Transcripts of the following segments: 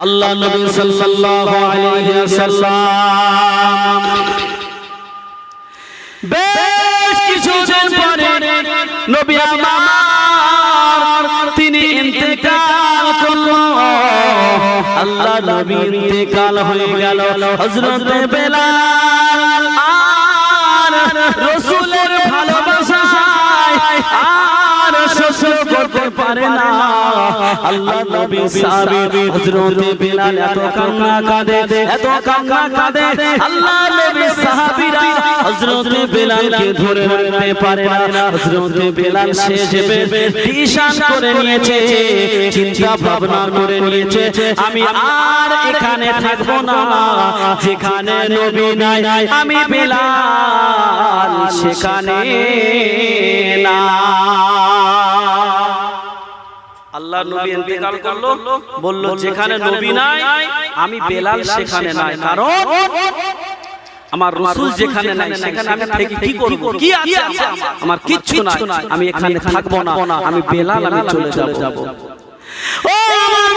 আল্লাহ নবী সাল্লাল্লাহু আলাইহি ওয়াসাল্লাম। বেশ কিছুদিন পরে নবী আমার তিনি ইন্তেকাল করল। আল্লাহ নবী ইন্তেকাল হয়ে গেল। হযরত বেলাল আর রাসূলের ভালোবাসায় পারে না। আল্লাহ নবী সাহাবী হযরত বেলাল এত কান্না কাঁদে এত কান্না কাঁদে। আল্লাহ নবী সাহাবীরা হযরত বেলালকে ধরে রাখতে পারে না। হযরত বেলাল শেষ টিশান করে নিয়েছে। চিন্তা ভাবনা করে নিয়েছে। আমি আর এখানে থাকব না। যেখানে নবী নাই আমি বেলাল। সেখানে না আল্লাহ নবী ইন্তেকাল করল বলল যেখানে নবী নাই আমি বেলাল সেখানে নাই। কারণ আমার রসুল যেখানে নাই সেখানে আমি থেকে কি করব? কি আছে আমার? কিচ্ছু নাই আমি এখানে থাকব না আমি বেলাল আমি চলে যাব। ও আমার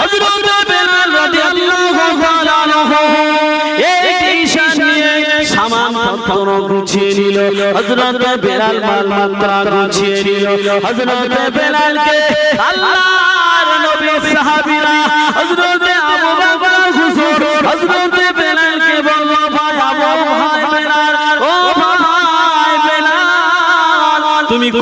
হযরত বেলাল রাদিয়াল্লাহু তাআলা সামান পত্র গুছিয়ে নিল। হযরত বেলাল মাল মাত্রা গুছিয়ে নিল। হযরত বেলালকে আল্লাহর নবী সাহাবীরা হযরত আবু বকর হুজুর, হযরত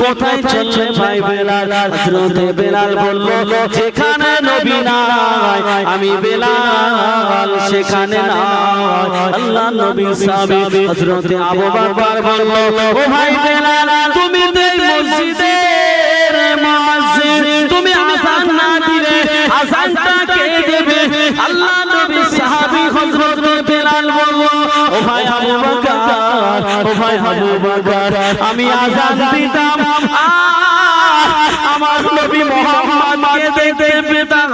কোথায় চললে ভাই বেলাল। হযরত বেলাল বলল যেখানে নবী নাই আমি বেলাল সেখানে নাই। আল্লাহ নবী সাহাবী হযরত আবু বকর বলল ও ভাই বেলাল তুমি তো এই মসজিদের মুয়াজ্জিন তুমি আযান না দিলে আযানটা কে দেবে? আল্লাহ নবী সাহাবী হযরত ও ভাই আবু বকর ও ভাই আবু বকর আমি আযান দিতাম। আমার নবী মোহাম্মদকে দেখতে পেতাম।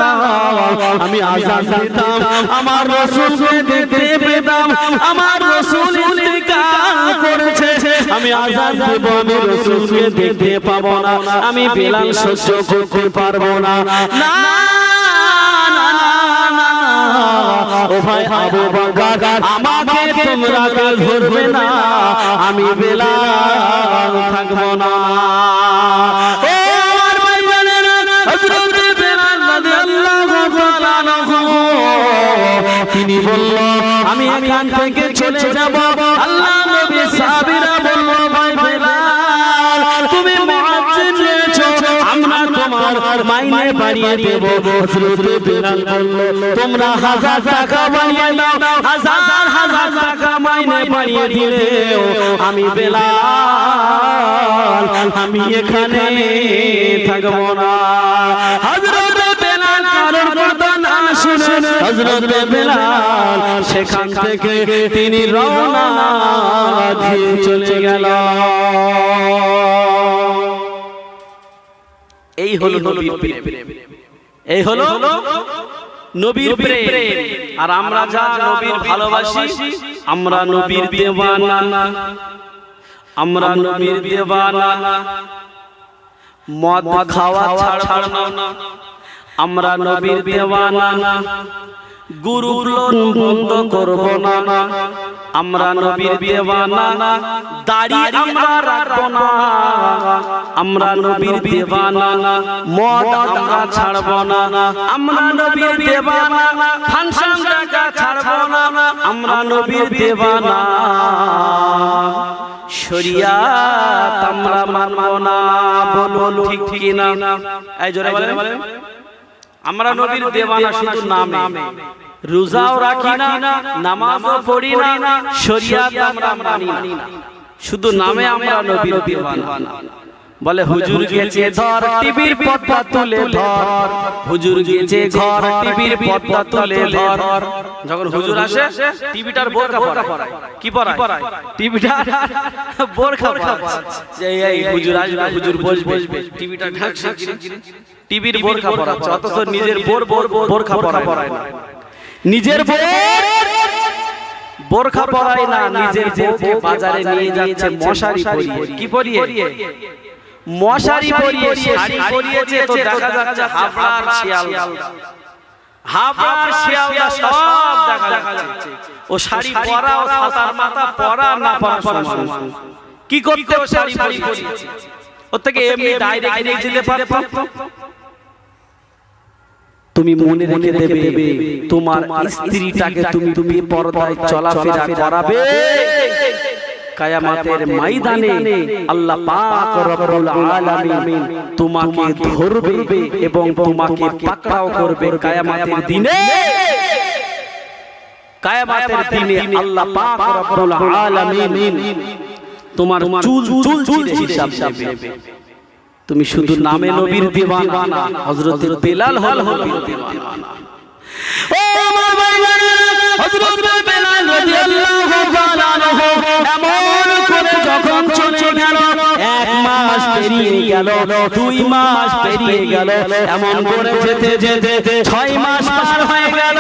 আমি আযান দিতাম। আমার রাসূলকে দেখতে পেতাম। আমার রাসূল করেছে। আমি আযান দেব আমি রাসূলকে দেখতে পাবো না। আমি বেলাল সহ্য করতে পারব না, না। ও ভাই আবু বকর আমাকে তোমরা কাল ধরবে না আমি বেলাল থাকব না। ও আমার ভাই বোনেরা, হযরত বেলাল রাদিয়াল্লাহু তাআলা তিনি বলল আমি এখান থেকে চলে যাব। তোমার মাইনে বাড়িয়ে দেব। হযরত বেলাল বলল তোমরা হাজার টাকা বাড়িয়ে দাও হাজার হাজার টাকা মাইনে বাড়িয়ে দিলেও আমি বেলাল আমি এখানে থাকব না। হযরত বেলাল কারোর কথা না শুনে হযরত বেলাল সেখান থেকে তিনি রওনা দিয়ে চলে গেল। এই হলো নবীর প্রেম। এই হলো নবীর প্রেম। আর আমরা যা নবীর ভালোবাসি আমরা নবীর দেওয়ানা। আমরা নবীর দেওয়ানা। মদ খাওয়া ছাড়বো না। আমরা নবীর দেওয়ানা। গুরু লোন বন্ধ করব না আমরা নবীর দাড়ি আমরা রাখব না। আমরা নবীর মদ আমরা ছাড়ব না। আমরা নবীর ফাংশন টাকা ছাড়ব না। আমরা নবীর দেওয়ানা। শরিয়াত আমরা মানব না বলুন ঠিক কিনা? এই জোরে বলেন। আমরা নবীর দেওয়ানা শুধু নামে। রোজাও রাখি না নামাজও পড়ি না শরিয়াত আমরা মানি না। শুধু নামে আমরা নবীর দেওয়ানা। বলে হুজুর গেছে ধর টিভির পর্দা তুলে ধর। হুজুর গেছে ঘর টিভির পর্দা তুলে ধর। যখন হুজুর আসে টিভিটার বোরকা পরায়। কি পরায়? টিভিটা বোরকা পরায়। যে এই হুজুর আসবে হুজুর বসবে। টিভিটা ঢাকছে টিভির বোরকা পরাচ্ছে। অথচ নিজের বোর বোর বোরকা পরায় না। নিজের বোর বোরখা পরায় না নিজের বউকে বাজারে নিয়ে যাচ্ছে মশারি পরিয়ে। কি পরিয়ে? মশারি পরিয়ে শাড়ি পরিয়েছে তো দেখা যাচ্ছে হাবড়ার শিয়াল হাবড়া শিয়ালদা। সব দেখা যাচ্ছে। ও শাড়ি পরা ও সাতার মাথা পরা না পরা সমান কি করতে ও শাড়ি পরিয়েছে ওর থেকে এমনি ডাইরেক্ট নিয়ে যেতে পারতাম তুমি মনে রেখে দেবে তোমার স্ত্রীটাকে তুমি তুমি পর্দায় চলাফেরা করাবে। কায়ামাতের ময়দানে আল্লাহ পাক রব্বুল আলামিন তোমাকে ধরবে এবং তোমাকে পাকড়াও করবে কায়ামাতের দিনে। কায়ামাতের দিনে আল্লাহ পাক রব্বুল আলামিন তোমার চুল চুল চুল হিসাব নেবে। তুমি শুধু নামে নবীর দিওয়ানা হযরত বেলাল হল নবীর দিওয়ানা ও আমার ভাইরা হযরত বেলাল রাদিয়াল্লাহু তাআলা এমন করে যখন চলে গেল এক মাস পেরিয়ে গেল দুই মাস পেরিয়ে গেল এমন করে যেতে যেতে ছয় মাস পার হয়ে গেল।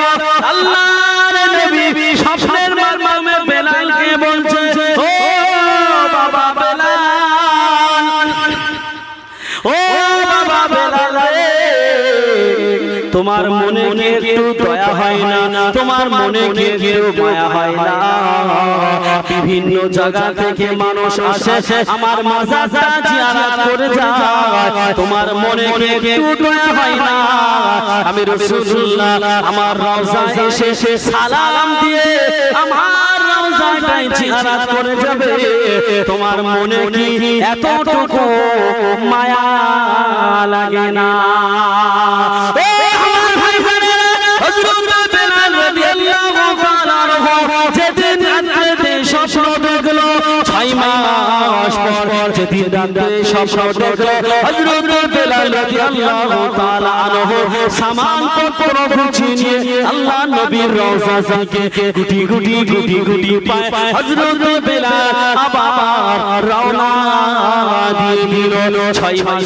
আল্লাহর নবী স্বপ্নের মাধ্যমে বেলালকে বলছে তোমার মনে কি একটু দয়া হয় না তোমার মনে কি একটু মায়া হয় না। বিভিন্ন জায়গা থেকে মানুষ আসে আমার মাজারটা জিয়ারত করে যায় তোমার মনে কি একটু দয়া হয় না। আমি রাসূলুল্লাহ আমার রওজা এসে সালাম দিয়ে আমার রওজাটাই জিয়ারত করে যাবে। তোমার মনে কি এতটুকু মায়া লাগে না?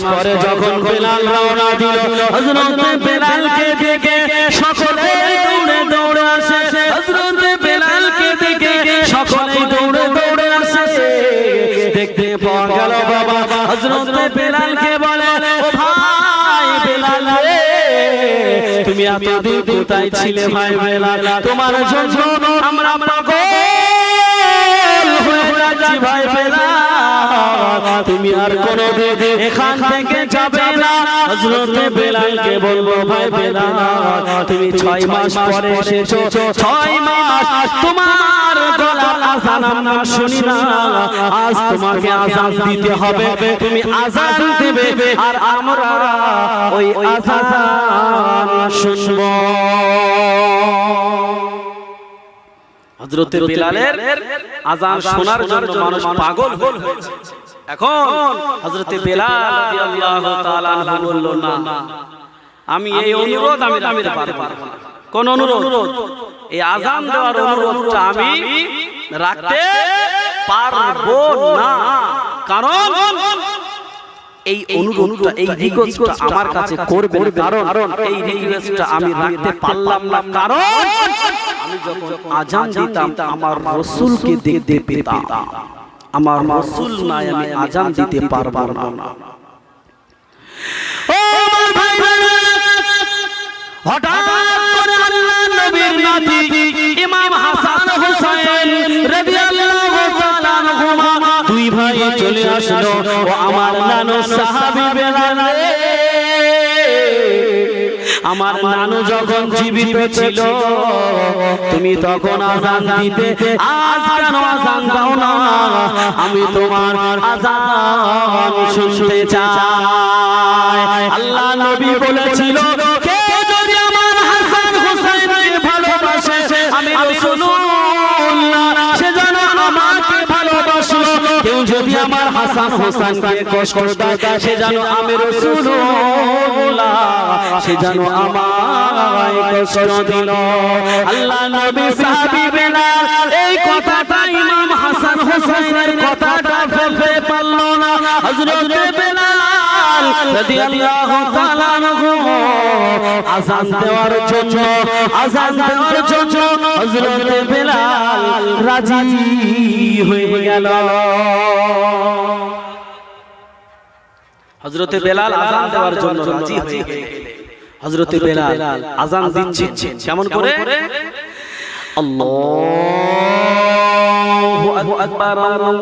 পরে যখন বেলাল রওনা দিল হযরত বেলালকে দেখে সকলে দৌড়ে দৌড়ে আসে। দেখতে পাওয়া গেল বাবা। হজরত বেলালকে বলে, ও ভাই বেলাল রে, তুমি এতদিন কোথায় ছিলে ভাই বেলাল? তোমার জন্য আমরা পাগল ভাই তুমি আর কোনো এখান থেকে যাবে না। হযরত বেলালকে বলব, ভাই বেলাল তুমি ছয় মাস পরে এসেছ। ছয় মাস তোমার গলার আজান আমরা শুনি না। আজ তোমাকে আজান দিতে হবে। তুমি আজান দেবে আর আমরা ওই আজান শুনব। হযরতে বেলালের আজান শোনার জন্য মানুষ পাগল হয়েছে এখন হযরতে বেলাল রাদিয়াল্লাহু তাআলা আনহু বলল না আমি এই অনুরোধ আমি রাখতে পারব না। কোন অনুরোধ? এই আজান দেওয়ার অনুরোধটা আমি রাখতে পারব না। কারণ এই অনুরোধটা এই রিকোয়েস্টটা আমার কাছে করবে কারণ এই রিকোয়েস্টটা আমি রাখতে পারলাম না। কারণ আমি যখন আজান দিতাম আমার রসুলকে দেখতে পেতাম। আমার রসুল নাই আমি আজান দিতে পারব না। হঠাৎ করে আল্লাহ নবীর নাতি ইমাম হাসান হুসাইন রাদিয়াল্লাহু চলে আসলো ও আমার নানু সাহাবী বেলাল আমার নানু যখন জীবিত ছিল তুমি তখন আজান দিতে আজ কেন আজান দাও না? আমি তোমার আজান শুনতে চাই। আল্লাহ নবী বলেছিল আমার হাসান হোসেনকে কষ্ট দেয়, সে যেন আমি রাসূলুল্লাহ, সে যেন আমায় কষ্ট দিল। আল্লাহ নবী সাহাবী বেলাল এই কথাটা ইমাম হাসান হোসেনের কথাটা ফেলতে পারল না। হযরত বেলাল রাদিয়াল্লাহু তাআলা আনহু আযান দেওয়ার জন্য, আযান দেওয়ার জন্য হযরত বেলাল রাজি হয়ে গেল। হযরত বেলাল আযান দেওয়ার জন্য রাজি হয়ে হযরত বেলাল আজান দিচ্ছেন। কেমন করে? আল্লাহু আকবার, আল্লাহু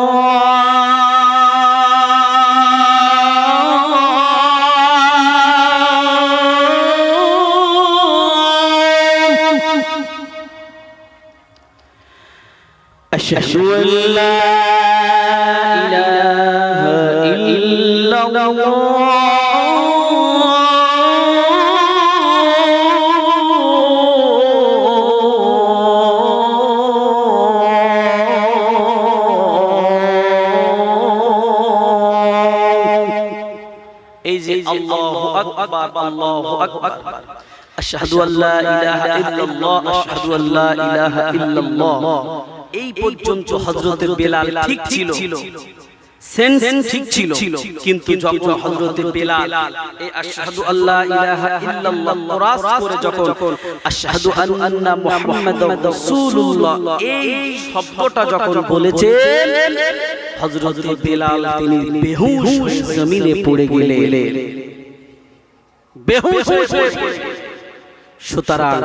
আল্লাহু আকবার আল্লাহু আকবার আশহাদু আল্লা ইলাহা ইল্লাল্লাহ আশহাদু আল্লা ইলাহা ইল্লাল্লাহ এই পর্যন্ত হযরতে বেলাল ঠিক ছিল। সেন্স ঠিক ছিল। কিন্তু যখন হযরতে বেলাল এই আশহাদু আল্লা ইলাহা ইল্লাল্লাহ কোরাস করে যখন আশহাদু আন্না মুহাম্মাদার রাসূলুল্লাহ এই শব্দটা যখন বলেছেন হযরতে বেলাল তিনি বেহুশ হয়ে জমিনে পড়ে গেলেন। বেহুশ হয়ে সুতরাং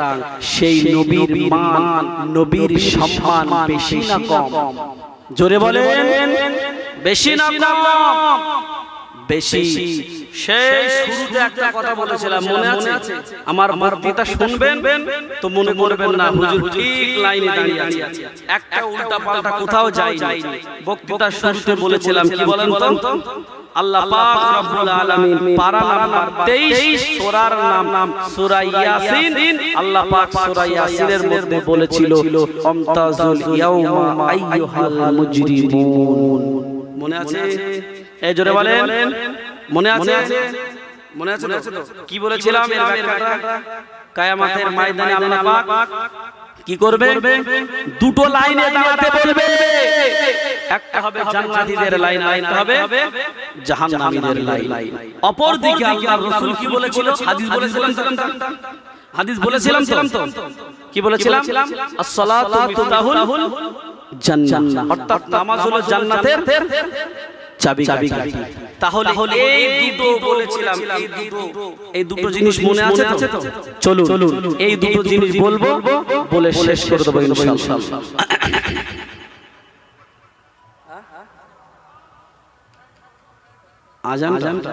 সেই নবীর মান নবীর সম্মান বেশি না কম। জোরে বলেন। বেশি না কম। বেশি সেই শুরুতে একটা কথা বলেছিলাম মনে আছে? আমার শুনবেন? তো মনে করবেন না হুজুর ঠিক লাইনে দাঁড়িয়ে আছে। একটা উল্টা পাল্টা কোথাও যাই শুরুতে বলেছিলাম কি বলেন তো? আল্লাহ পাক রব্বুল আলামিন পারা নাম্বার 23 সূরার নাম সূরা ইয়াসিন। আল্লাহ পাক সূরা ইয়াসিনের মধ্যে বলেছিল আমতাজুল ইয়াউমা আইয়ুহাল মুজরিমুন। মনে আছে? এই জোরে বলেন। মনে আছে? মনে আছে? তো? কি বলেছিলাম এর ব্যাখ্যাটা? কিয়ামতের ময়দানে আল্লাহ পাক কি করবে? দুটো লাইনে দাঁড়াতে বলবে। একটা হবে জান্নাতীদের লাইন আরেকটা হবে জাহান্নামীদের লাইন। অপর দিকে আল্লাহর রাসূল কি বলেছিল? হাদিস বলেছিলাম তো হাদিস বলেছিলাম তো? কি বলেছিলাম? as-salatu মিফতাহুল জান্নাহ। অর্থাৎ নামাজ হলো জান্নাতের চাবি চাবি তাহলে এই দুটো বলেছিলাম এই দুটো এই দুটো জিনিস মনে আছে তো? চলুন এই দুটো জিনিস বলব বলে শেষ করে দেবো ইনশাআল্লাহ আজান আজানটা?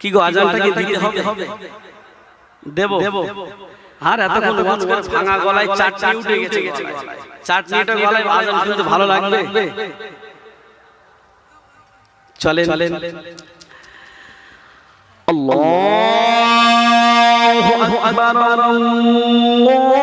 কি গো আজানটা কি দিতে হবে? দেব। আর এতক্ষণ ওয়াজ করে ভাঙা গলায় চাটনি উঠে গেছে। চাটনিটা গলায় আজান শুনতে ভালো লাগবে। চলেন। আল্লাহু আকবার আল্লাহু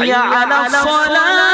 حي على الصلاة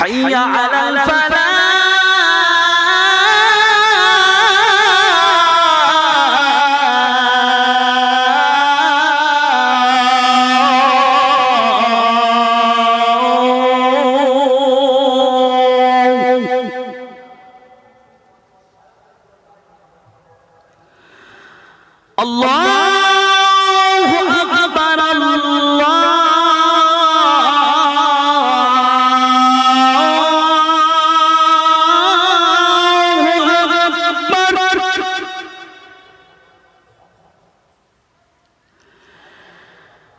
হাইয়া আলাল ফালাহ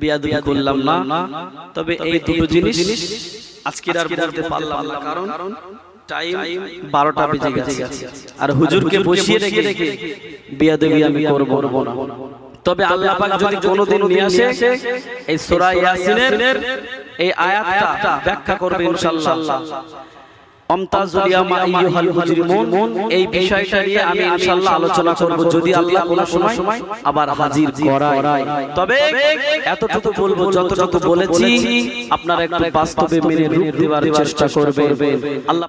বিয়াদুবি করলাম না। তবে এই দুটো জিনিস আজকের আর বলতে পারলাম না কারণ টাইম বারোটা বেজে গেছে। আর হুজুরকে বসিয়ে রেখে রেখে বিয়াদুবি আমি করব না। তবে আল্লাহ পাক যদি কোনোদিন নিয়ে আসে এই সূরা ইয়াসিনের এই আয়াতটা ব্যাখ্যা করবে ইনশাআল্লাহ। এই বিষয়টা নিয়ে আমি ইনশাআল্লাহ আলোচনা করব যদি আল্লাহ কোনো সময় আবার হাজির করায়। তবে এতটুকু বলব যতটুকু বলেছি আপনারা একটু বাস্তবে মেনে রূপ দেওয়ার চেষ্টা করবেন। আল্লাহ